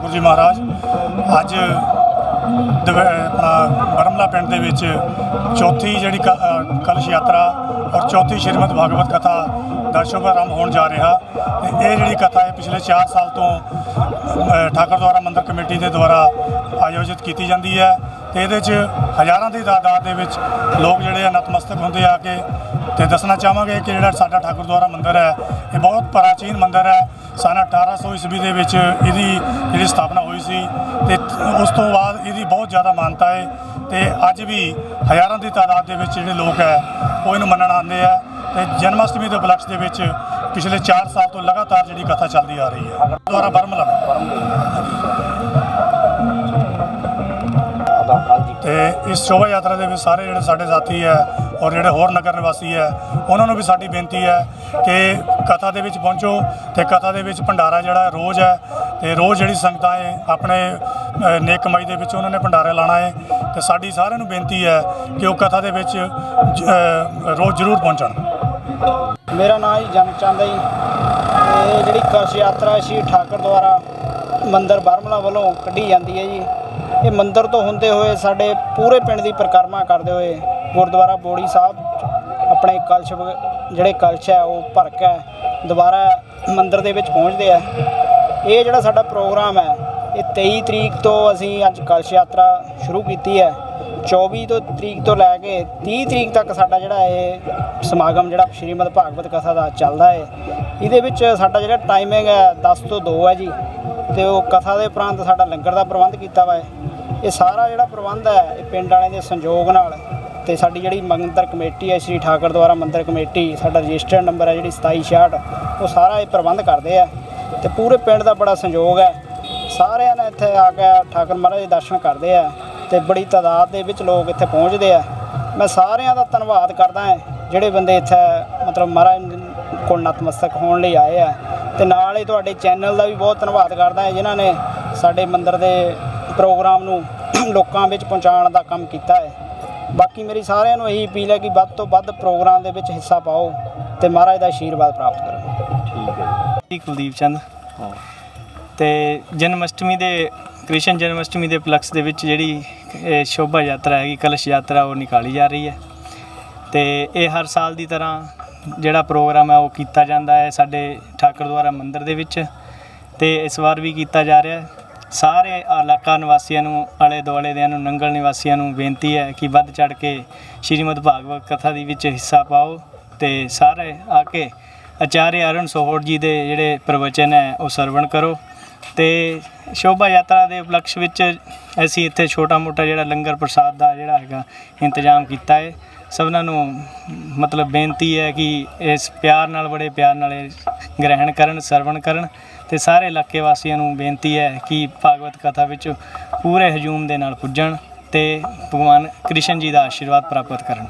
ਗੁਰੂ ਜੀ ਮਹਾਰਾਜ ਅੱਜ ਦਵ- ਆਪਣਾ ਬਰਮਲਾ ਪਿੰਡ ਦੇ ਵਿੱਚ ਚੌਥੀ ਜਿਹੜੀ ਕ- ਕਲਸ਼ ਯਾਤਰਾ ਔਰ ਚੌਥੀ ਸ਼੍ਰੀਮਦ ਭਾਗਵਤ ਕਥਾ ਦਾ ਸ਼ੁਭ ਆਰੰਭ ਹੋਣ ਜਾ ਰਿਹਾ। ਤੇ ਇਹ ਜਿਹੜੀ ਕਥਾ ਹੈ ਪਿਛਲੇ 4 ਸਾਲ ਤੋਂ ਅ, ਠਾਕਰ ਦੁਆਰਾ ਮੰਦਿਰ ਕਮੇਟੀ ਦੇ ਦੁਆਰਾ ਆਯੋਜਿਤ ਕੀਤੀ ਜਾਂਦੀ ਹੈ। ਤੇ ਇਹਦੇ 'ਚ ਹਜ਼ਾਰਾਂ ਦੀ ਤਾਦਾਦ ਦੇ ਵਿੱਚ ਲੋਕ ਜਿਹੜੇ ਆ ਨਤਮਸਤਕ ਹੁੰਦੇ ਆ ਕੇ ਤੇ ਦੱਸਣਾ ਚਾਹਾਂਗੇ ਕਿ ਜਿਹੜਾ ਸਾਡਾ ਠਾਕੁਰ ਦੁਆਰਾ ਮੰਦਿਰ ਹੈ, ਇਹ ਬਹੁਤ ਪ੍ਰਾਚੀਨ ਮੰਦਿਰ ਹੈ। ਸਨ 1800 ਈਸਵੀ ਦੇ ਵਿੱਚ ਇਹਦੀ ਜਿਹੜੀ ਸਥਾਪਨਾ ਹੋਈ ਸੀ ਤੇ ਉਸ ਤੋਂ ਬਾਅਦ ਇਹਦੀ ਬਹੁਤ ਜ਼ਿਆਦਾ ਮਾਨਤਾ ਹੈ ਤੇ ਅੱਜ ਵੀ ਹਜ਼ਾਰਾਂ ਦੀ ਤਾਦਾਦ ਦੇ ਵਿੱਚ ਜਿਹੜੇ ਲੋਕ ਹੈ, ਉਹ ਇਹਨੂੰ ਮੰਨਣ ਆਉਂਦੇ ਆ ਤੇ ਜਨਮ ਅਸ਼ਟਮੀ ਦੇ ਉਪਲਕਸ਼ ਦੇ ਵਿੱਚ ਪਿਛਲੇ 4 ਸਾਲ ਤੋਂ ਲਗਾਤਾਰ ਜਿਹੜੀ ਕਥਾ ਚੱਲਦੀ ਆ ਰਹੀ ਹੈ। ਦੁਆਰਾ ਬਰਮਲਾ। ਤੇ ਇਸ ਸ਼ੋਭਾ ਯਾਤਰਾ ਦੇ ਵਿੱਚ ਸਾਰੇ ਜਿਹੜੇ ਸਾਡੇ ਸਾਥੀ ਹੈ ਔਰ ਜਿਹੜੇ ਹੋਰ ਨਗਰ ਨਿਵਾਸੀ ਹੈ, ਉਹਨਾਂ ਨੂੰ ਵੀ ਸਾਡੀ ਬੇਨਤੀ ਹੈ ਕਿ ਕਥਾ ਦੇ ਵਿੱਚ ਪਹੁੰਚੋ ਤੇ ਕਥਾ ਦੇ ਵਿੱਚ ਭੰਡਾਰਾ ਜਿਹੜਾ ਰੋਜ਼ ਹੈ ਤੇ ਰੋਜ਼ ਜਿਹੜੀ ਸੰਗਤਾਂ ਹੈ ਆਪਣੇ ਨੇਕ ਕਮਾਈ ਦੇ ਵਿੱਚ ਉਹਨਾਂ ਨੇ ਭੰਡਾਰਾ ਲਾਣਾ ਹੈ ਤੇ ਸਾਡੀ ਸਾਰਿਆਂ ਨੂੰ ਬੇਨਤੀ ਹੈ ਕਿ ਉਹ ਕਥਾ ਦੇ ਵਿੱਚ ਰੋਜ਼ ਜ਼ਰੂਰ ਪਹੁੰਚਣ। ਮੇਰਾ ਨਾਮ ਜੀ ਜਨਚੰਦ ਹੈ ਜੀ। ਤੇ ਜਿਹੜੀ ਕਲਸ਼ ਯਾਤਰਾ ਸ਼੍ਰੀ ਠਾਕਰ ਦੁਆਰਾ ਮੰਦਰ ਬਰਮਲਾ ਵੱਲੋਂ ਕੱਢੀ ਜਾਂਦੀ ਹੈ ਜੀ। ਇਹ ਮੰਦਿਰ ਤੋਂ ਹੁੰਦੇ ਹੋਏ ਸਾਡੇ ਪੂਰੇ ਪਿੰਡ ਦੀ ਪਰਿਕਰਮਾ ਕਰਦੇ ਹੋਏ ਗੁਰਦੁਆਰਾ ਬੋੜੀ ਸਾਹਿਬ ਆਪਣੇ ਕਲਸ਼ ਵਗ- ਜਿਹੜੇ ਕਲਸ਼ ਹੈ, ਉਹ ਭਰ ਕੇ ਦੁਬਾਰਾ ਮੰਦਿਰ ਦੇ ਵਿੱਚ ਪਹੁੰਚਦੇ ਆ। ਇਹ ਜਿਹੜਾ ਸਾਡਾ ਪ੍ਰੋਗਰਾਮ ਹੈ, ਇਹ 23 ਤਰੀਕ ਤੋਂ ਅਸੀਂ ਅੱਜ ਕਲਸ਼ ਯਾਤਰਾ ਸ਼ੁਰੂ ਕੀਤੀ ਹੈ। 24 ਤੋਂ ਤਰੀਕ ਤੋਂ ਲੈ ਕੇ 30 ਤਰੀਕ ਤੱਕ ਸਾਡਾ ਜਿਹੜਾ ਇਹ ਸਮਾਗਮ, ਜਿਹੜਾ ਸ਼੍ਰੀਮਦ ਭਾਗਵਤ ਕਥਾ ਦਾ ਚੱਲਦਾ ਹੈ। ਇਹਦੇ ਵਿੱਚ ਸਾਡਾ ਜਿਹੜਾ ਟਾਈਮਿੰਗ ਹੈ 10 ਤੋਂ 2 ਹੈ ਜੀ। ਤੇ ਉਹ ਕਥਾ ਦੇ ਉਪਰੰਤ ਸਾਡਾ ਲੰਗਰ ਦਾ ਪ੍ਰਬੰਧ ਕੀਤਾ ਵਾ ਹੈ। ਇਹ ਸਾਰਾ ਜਿਹੜਾ ਪ੍ਰਬੰਧ ਹੈ, ਇਹ ਪਿੰਡ ਵਾਲਿਆਂ ਦੇ ਸੰਯੋਗ ਨਾਲ ਤੇ ਸਾਡੀ ਜਿਹੜੀ ਮੰਦਰ ਕਮੇਟੀ ਹੈ, ਸ਼੍ਰੀ ਠਾਕਰ ਦੁਆਰਾ ਮੰਦਰ ਕਮੇਟੀ, ਸਾਡਾ ਰਜਿਸਟਰਡ ਨੰਬਰ ਹੈ ਜਿਹੜੀ 2766 ਉਹ ਸਾਰਾ ਇਹ ਪ੍ਰਬੰਧ ਕਰਦੇ ਆ ਤੇ ਪੂਰੇ ਪਿੰਡ ਦਾ ਬੜਾ ਸੰਯੋਗ ਹੈ। ਸਾਰਿਆਂ ਨੇ ਇੱਥੇ ਆ ਕੇ ਠਾਕਰ ਮਹਾਰਾਜ ਦੇ ਦਰਸ਼ਨ ਕਰਦੇ ਆ ਤੇ ਬੜੀ ਤਾਦਾਦ ਦੇ ਵਿੱਚ ਲੋਕ ਇੱਥੇ ਪਹੁੰਚਦੇ ਆ। ਮੈਂ ਸਾਰਿਆਂ ਦਾ ਧੰਨਵਾਦ ਕਰਦਾ ਹਾਂ, ਜਿਹੜੇ ਬੰਦੇ ਇੱਥੇ ਮਤਲਬ ਮਹਾਰਾਜ ਕੋਲ ਨਤਮਸਤਕ ਹੋਣ ਲਈ ਆਏ ਆ। ਤੇ ਨਾਲ ਹੀ ਤੁਹਾਡੇ ਚੈਨਲ ਦਾ ਵੀ ਬਹੁਤ ਧੰਨਵਾਦ ਕਰਦਾ ਹਾਂ, ਜਿਨ੍ਹਾਂ ਨੇ ਸਾਡੇ ਮੰਦਿਰ ਦੇ ਪ੍ਰੋਗਰਾਮ ਨੂੰ ਲੋਕਾਂ ਵਿੱਚ ਪਹੁੰਚਾਉਣ ਦਾ ਕੰਮ ਕੀਤਾ ਹੈ। ਬਾਕੀ ਮੇਰੀ ਸਾਰਿਆਂ ਨੂੰ ਇਹੀ ਅਪੀਲ ਹੈ ਕਿ ਵੱਧ ਤੋਂ ਵੱਧ ਪ੍ਰੋਗਰਾਮ ਦੇ ਵਿੱਚ ਹਿੱਸਾ ਪਾਓ ਤੇ ਮਹਾਰਾਜ ਦਾ ਆਸ਼ੀਰਵਾਦ ਪ੍ਰਾਪਤ ਕਰੋ। ਠੀਕ ਹੈ ਜੀ, ਕੁਲਦੀਪ ਚੰਦ। ਤੇ ਜਨਮ ਅਸ਼ਟਮੀ ਦੇ, ਕ੍ਰਿਸ਼ਨ ਜਨਮ ਅਸ਼ਟਮੀ ਦੇ ਉਪਲਕਸ਼ ਦੇ ਵਿੱਚ ਜਿਹੜੀ, ਇਹ ਸ਼ੋਭਾ ਯਾਤਰਾ ਹੈਗੀ, ਕਲਸ਼ ਯਾਤਰਾ, ਉਹ ਨਿਕਾਲੀ ਜਾ ਰਹੀ ਹੈ। ਤੇ ਇਹ ਹਰ ਸਾਲ ਦੀ ਤਰ੍ਹਾਂ ਜਿਹੜਾ ਪ੍ਰੋਗਰਾਮ ਹੈ, ਉਹ ਕੀਤਾ ਜਾਂਦਾ ਹੈ ਸਾਡੇ ਠਾਕਰ ਦੁਆਰਾ ਮੰਦਿਰ ਦੇ ਵਿੱਚ। ਤੇ ਇਸ ਵਾਰ ਵੀ ਕੀਤਾ ਜਾ ਰਿਹਾ ਹੈ। ਸਾਰੇ ਇਲਾਕਾ ਨਿਵਾਸੀਆਂ ਨੂੰ, ਆਲੇ ਦੁਆਲੇ ਦਿਆਂ ਨੂੰ, ਨੰਗਲ ਨਿਵਾਸੀਆਂ ਨੂੰ ਬੇਨਤੀ ਹੈ ਕਿ ਵੱਧ ਚੜ ਕੇ ਸ਼੍ਰੀਮਦ ਭਾਗਵਤ ਕਥਾ ਦੀ ਵਿੱਚ ਹਿੱਸਾ ਪਾਓ ਤੇ ਸਾਰੇ ਆ ਕੇ ਆਚਾਰਿਆ ਅਰੁਣ ਸੋਹੜ ਜੀ ਦੇ ਜਿਹੜੇ ਪ੍ਰਵਚਨ ਹੈ, ਉਹ ਸਰਵਣ ਕਰੋ ਤੇ ਸ਼ੋਭਾ ਯਾਤਰਾ ਦੇ ਉਪਲਕਸ਼ ਵਿੱਚ ਅਸੀਂ ਇੱਥੇ ਛੋਟਾ ਮੋਟਾ ਜਿਹੜਾ ਲੰਗਰ ਪ੍ਰਸਾਦ ਦਾ ਜਿਹੜਾ ਹੈਗਾ ਇੰਤਜ਼ਾਮ ਕੀਤਾ ਹੈ। ਸਭਨਾਂ ਨੂੰ ਮਤਲਬ ਬੇਨਤੀ ਹੈ ਕਿ ਇਸ ਪਿਆਰ ਨਾਲ, ਬੜੇ ਪਿਆਰ ਨਾਲ ਇਹ ਗ੍ਰਹਿਣ ਕਰਨ, ਸਰਵਣ ਕਰਨ ਤੇ ਸਾਰੇ ਇਲਾਕੇ ਵਾਸੀਆਂ ਨੂੰ ਬੇਨਤੀ ਹੈ ਕਿ ਭਾਗਵਤ ਕਥਾ ਵਿੱਚ ਪੂਰੇ ਹਜੂਮ ਦੇ ਨਾਲ ਪੁੱਜਣ ਤੇ ਭਗਵਾਨ ਕ੍ਰਿਸ਼ਨ ਜੀ ਦਾ ਆਸ਼ੀਰਵਾਦ ਪ੍ਰਾਪਤ ਕਰਨ।